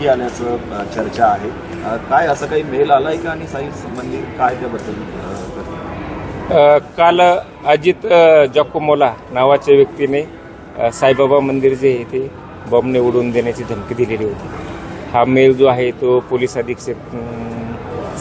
धमकी आल्याचं चर्चा आहे. काय असं काही मेल आलाय का आणि साई संबंधी काय त्याबद्दल काल अजित जॉकोमोला नावाच्या व्यक्तीने साईबाबा मंदिर जे आहे ते बॉम्बने उडवून देण्याची धमकी दिलेली होती. हा मेल जो आहे तो पोलीस अधीक्षक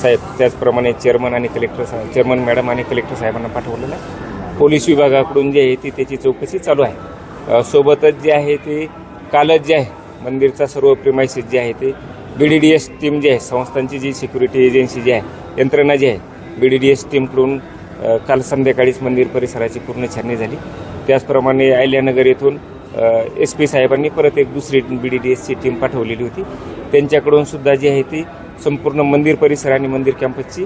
साहेब त्याचप्रमाणे चेअरमन आणि कलेक्टर साहेब चेअरमन मॅडम आणि कलेक्टर साहेबांना पाठवलेला आहे. पोलीस विभागाकडून जे आहे ती त्याची चौकशी चालू आहे. सोबतच जे आहे ते कालच जे आहे मंदिरचा सर्व प्रिमायसेस जे आहे ते B D D S team जी आहे संस्थांची जी सिक्युरिटी एजन्सी जी आहे यंत्रणा जी आहे बी डी डी एस टीमकडून काल संध्याकाळीच मंदिर परिसराची पूर्ण छाननी झाली. त्याचप्रमाणे अहिल्यानगर येथून एस पी साहेबांनी परत एक दुसरी बी डी डी एसची टीम पाठवलेली होती. त्यांच्याकडून सुद्धा जी आहे ती संपूर्ण मंदिर परिसर आणि मंदिर कॅम्पसची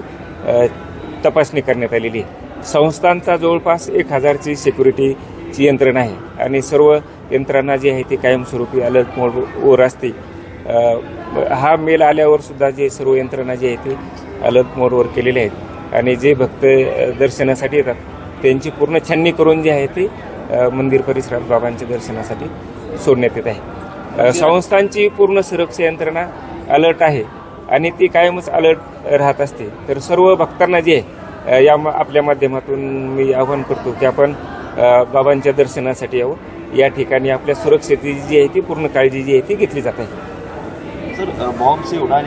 तपासणी करण्यात आलेली आहे. संस्थांचा जवळपास एक हजारची सिक्युरिटीची यंत्रणा आहे आणि सर्व यंत्रणा जी आहे ती कायमस्वरूपी अलर्ट मोडवर असते. हा मेल आल्यावर सुद्धा जे सर्व यंत्रणा जी आहे ती अलर्ट मोडवर केलेली आहेत. आणि जे भक्त दर्शनासाठी येतात त्यांची पूर्ण छाननी करून जी आहे ते मंदिर परिसरात बाबांच्या दर्शनासाठी सोडण्यात येत आहे. संस्थांची पूर्ण सुरक्षा यंत्रणा अलर्ट आहे आणि ती कायमच अलर्ट राहत असते. तर सर्व भक्तांना जे आहे या आपल्या माध्यमातून मी आवाहन करतो की आपण बाबांच्या दर्शनासाठी यावं. या ठिकाणी आपल्या सुरक्षेची जी आहे ती पूर्ण काळजी जी आहे ती घेतली जात आहे. सर बॉम्बचे उडाले